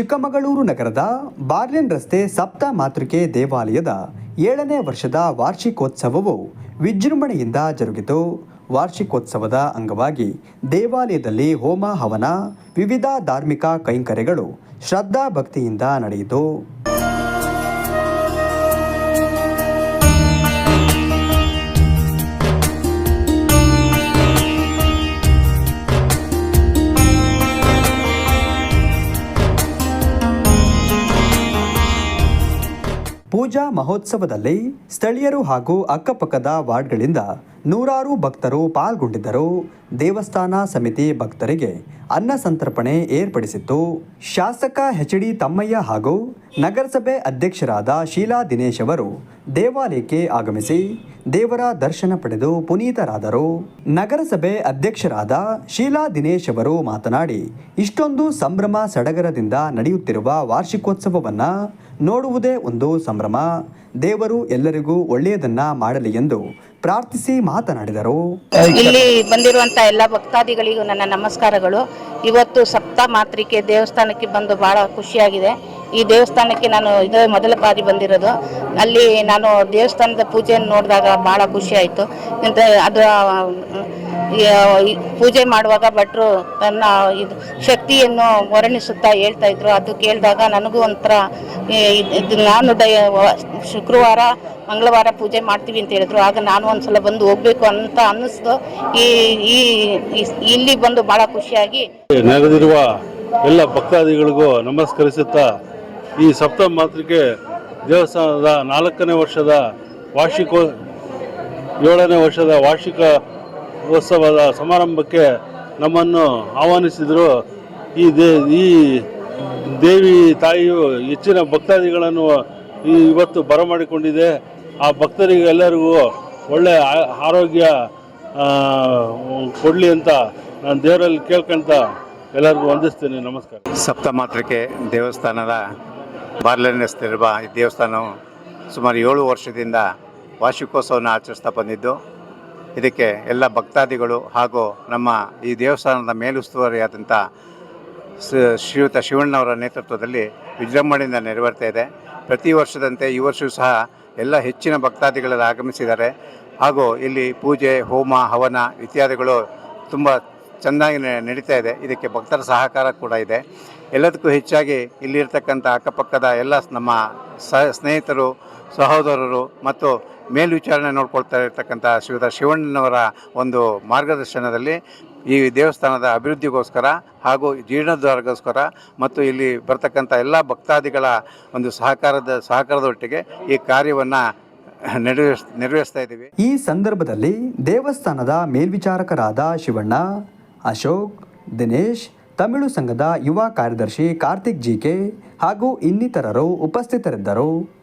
ಚಿಕ್ಕಮಗಳೂರು ನಗರದ ಬಾರ್ಲಿನ್ ರಸ್ತೆ ಸಪ್ತ ಮಾತೃಕೆ ದೇವಾಲಯದ ಏಳನೇ ವರ್ಷದ ವಾರ್ಷಿಕೋತ್ಸವವು ವಿಜೃಂಭಣೆಯಿಂದ ಜರುಗಿತು. ವಾರ್ಷಿಕೋತ್ಸವದ ಅಂಗವಾಗಿ ದೇವಾಲಯದಲ್ಲಿ ಹೋಮ ಹವನ, ವಿವಿಧ ಧಾರ್ಮಿಕ ಕೈಂಕರ್ಯಗಳು ಶ್ರದ್ಧಾ ಭಕ್ತಿಯಿಂದ ನಡೆಯಿತು. ಪೂಜಾ ಮಹೋತ್ಸವದಲ್ಲಿ ಸ್ಥಳೀಯರು ಹಾಗೂ ಅಕ್ಕಪಕ್ಕದ ವಾರ್ಡ್ಗಳಿಂದ ನೂರಾರು ಭಕ್ತರು ಪಾಲ್ಗೊಂಡಿದ್ದರು. ದೇವಸ್ಥಾನ ಸಮಿತಿ ಭಕ್ತರಿಗೆ ಅನ್ನ ಸಂತರ್ಪಣೆ ಏರ್ಪಡಿಸಿತ್ತು. ಶಾಸಕ ಎಚ್ ಡಿ ತಮ್ಮಯ್ಯ ಹಾಗೂ ನಗರಸಭೆ ಅಧ್ಯಕ್ಷರಾದ ಶೀಲಾ ದಿನೇಶ್ ಅವರು ದೇವಾಲಯಕ್ಕೆ ಆಗಮಿಸಿ ದೇವರ ದರ್ಶನ ಪಡೆದು ಪುನೀತರಾದರು. ನಗರಸಭೆ ಅಧ್ಯಕ್ಷರಾದ ಶೀಲಾ ದಿನೇಶ್ ಅವರು ಮಾತನಾಡಿ, ಇಷ್ಟೊಂದು ಸಂಭ್ರಮ ಸಡಗರದಿಂದ ನಡೆಯುತ್ತಿರುವ ವಾರ್ಷಿಕೋತ್ಸವವನ್ನು ನೋಡುವುದೇ ಒಂದು ಸಂಭ್ರಮ. ದೇವರು ಎಲ್ಲರಿಗೂ ಒಳ್ಳೆಯದನ್ನ ಮಾಡಲಿ ಎಂದು ಪ್ರಾರ್ಥಿಸಿ ಮಾತನಾಡಿದರು. ಇಲ್ಲಿ ಬಂದಿರುವಂತ ಎಲ್ಲ ಭಕ್ತಾದಿಗಳಿಗೂ ನನ್ನ ನಮಸ್ಕಾರಗಳು. ಇವತ್ತು ಸಪ್ತ ಮಾತ್ರಿಕೆ ದೇವಸ್ಥಾನಕ್ಕೆ ಬಂದು ಬಹಳ ಖುಷಿಯಾಗಿದೆ. ಈ ದೇವಸ್ಥಾನಕ್ಕೆ ನಾನು ಇದೇ ಮೊದಲ ಬಾರಿ ಬಂದಿರೋದು. ಅಲ್ಲಿ ನಾನು ದೇವಸ್ಥಾನದ ಪೂಜೆಯನ್ನು ನೋಡಿದಾಗ ಬಹಳ ಖುಷಿ ಆಯಿತು. ಅದು ಈ ಪೂಜೆ ಮಾಡುವಾಗ ಭಟ್ರು ತನ್ನ ಇದು ಶಕ್ತಿಯನ್ನು ವರ್ಣಿಸುತ್ತಾ ಹೇಳ್ತಾ ಇದ್ರು. ಅದು ಕೇಳಿದಾಗ ನನಗೂ ಒಂಥರ ನಾನು ಡೈ ಶುಕ್ರವಾರ, ಮಂಗಳವಾರ ಪೂಜೆ ಮಾಡ್ತೀವಿ ಅಂತ ಹೇಳಿದ್ರು. ಆಗ ನಾನು ಒಂದ್ಸಲ ಬಂದು ಹೋಗ್ಬೇಕು ಅಂತ ಅನ್ನಿಸ್ತು. ಈ ಈ, ಈ- ಇಲ್ಲಿ ಬಂದು ಬಹಳ ಖುಷಿಯಾಗಿ. ನೆರೆದಿರುವ ಎಲ್ಲ ಭಕ್ತಾದಿಗಳಿಗೂ ನಮಸ್ಕರಿಸುತ್ತಾ ಈ ಸಪ್ತ ಮಾತೃಕೆ ದೇವಸ್ಥಾನದ ನಾಲ್ಕನೇ ವರ್ಷದ ವಾರ್ಷಿಕೋ, ಏಳನೇ ವರ್ಷದ ವಾರ್ಷಿಕ ಉತ್ಸವದ ಸಮಾರಂಭಕ್ಕೆ ನಮ್ಮನ್ನು ಆಹ್ವಾನಿಸಿದರು. ಈ ದೇ, ಈ ದೇವಿ ತಾಯಿಯು ಹೆಚ್ಚಿನ ಭಕ್ತಾದಿಗಳನ್ನು ಈ ಇವತ್ತು ಬರಮಾಡಿಕೊಂಡಿದೆ. ಆ ಭಕ್ತರಿಗೆ ಎಲ್ಲರಿಗೂ ಒಳ್ಳೆಯ ಆರೋಗ್ಯ ಕೊಡಲಿ ಅಂತ ನಾನು ದೇವರಲ್ಲಿ ಕೇಳ್ಕೊಂತ ಎಲ್ಲರಿಗೂ ವಂದಿಸ್ತೀನಿ. ನಮಸ್ಕಾರ. ಸಪ್ತಮಾತ್ರಕ್ಕೆ ದೇವಸ್ಥಾನದ ಬಾರ್ಲೆನ್ ರಸ್ತೆಯಲ್ಲಿರುವ ಈ ದೇವಸ್ಥಾನವು ಸುಮಾರು ಏಳು ವರ್ಷದಿಂದ ವಾರ್ಷಿಕೋತ್ಸವವನ್ನು ಆಚರಿಸ್ತಾ ಬಂದಿದ್ದು ಇದಕ್ಕೆ ಎಲ್ಲ ಭಕ್ತಾದಿಗಳು ಹಾಗೂ ನಮ್ಮ ಈ ದೇವಸ್ಥಾನದ ಮೇಲುಸ್ತುವಾರಿಯಾದಂಥ ಶ್ರೀ- ಶ್ರೀಯುತ ಶಿವಣ್ಣವರ ನೇತೃತ್ವದಲ್ಲಿ ವಿಜೃಂಭಣೆಯಿಂದ ನೆರವೇರ್ತಾ ಇದೆ. ಪ್ರತಿ ವರ್ಷದಂತೆ ಈ ವರ್ಷವೂ ಸಹ ಎಲ್ಲ ಹೆಚ್ಚಿನ ಭಕ್ತಾದಿಗಳಲ್ಲಿ ಆಗಮಿಸಿದ್ದಾರೆ. ಹಾಗೂ ಇಲ್ಲಿ ಪೂಜೆ, ಹೋಮ, ಹವನ ಇತ್ಯಾದಿಗಳು ತುಂಬ ಚೆನ್ನಾಗಿ ನಡೀತಾ ಇದೆ. ಇದಕ್ಕೆ ಭಕ್ತರ ಸಹಕಾರ ಕೂಡ ಇದೆ. ಎಲ್ಲದಕ್ಕೂ ಹೆಚ್ಚಾಗಿ ಇಲ್ಲಿರ್ತಕ್ಕಂಥ ಅಕ್ಕಪಕ್ಕದ ಎಲ್ಲ ನಮ್ಮ ಸ್ನೇಹಿತರು, ಸಹೋದರರು ಮತ್ತು ಮೇಲ್ವಿಚಾರಣೆ ನೋಡ್ಕೊಳ್ತಾ ಇರತಕ್ಕಂಥ ಶ್ರೀಯುತ ಶಿವಣ್ಣನವರ ಒಂದು ಮಾರ್ಗದರ್ಶನದಲ್ಲಿ ಈ ದೇವಸ್ಥಾನದ ಅಭಿವೃದ್ಧಿಗೋಸ್ಕರ ಹಾಗೂ ಜೀರ್ಣೋದ್ಧಾರಗೋಸ್ಕರ ಮತ್ತು ಇಲ್ಲಿ ಬರ್ತಕ್ಕಂಥ ಎಲ್ಲ ಭಕ್ತಾದಿಗಳ ಒಂದು ಸಹಕಾರದ ಸಹಕಾರದೊಟ್ಟಿಗೆ ಈ ಕಾರ್ಯವನ್ನು ನೆರವೇರಿಸ್ ನೆರವೇರಿಸ್ತಾ ಇದ್ದೀವಿ. ಈ ಸಂದರ್ಭದಲ್ಲಿ ದೇವಸ್ಥಾನದ ಮೇಲ್ವಿಚಾರಕರಾದ ಶಿವಣ್ಣ ಅಶೋಕ್ ದಿನೇಶ್ ತಮಿಳು ಸಂಘದ ಯುವ ಕಾರ್ಯದರ್ಶಿ ಕಾರ್ತಿಕ್ ಜಿಕೆ ಹಾಗೂ ಇನ್ನಿತರರು ಉಪಸ್ಥಿತರಿದ್ದರು.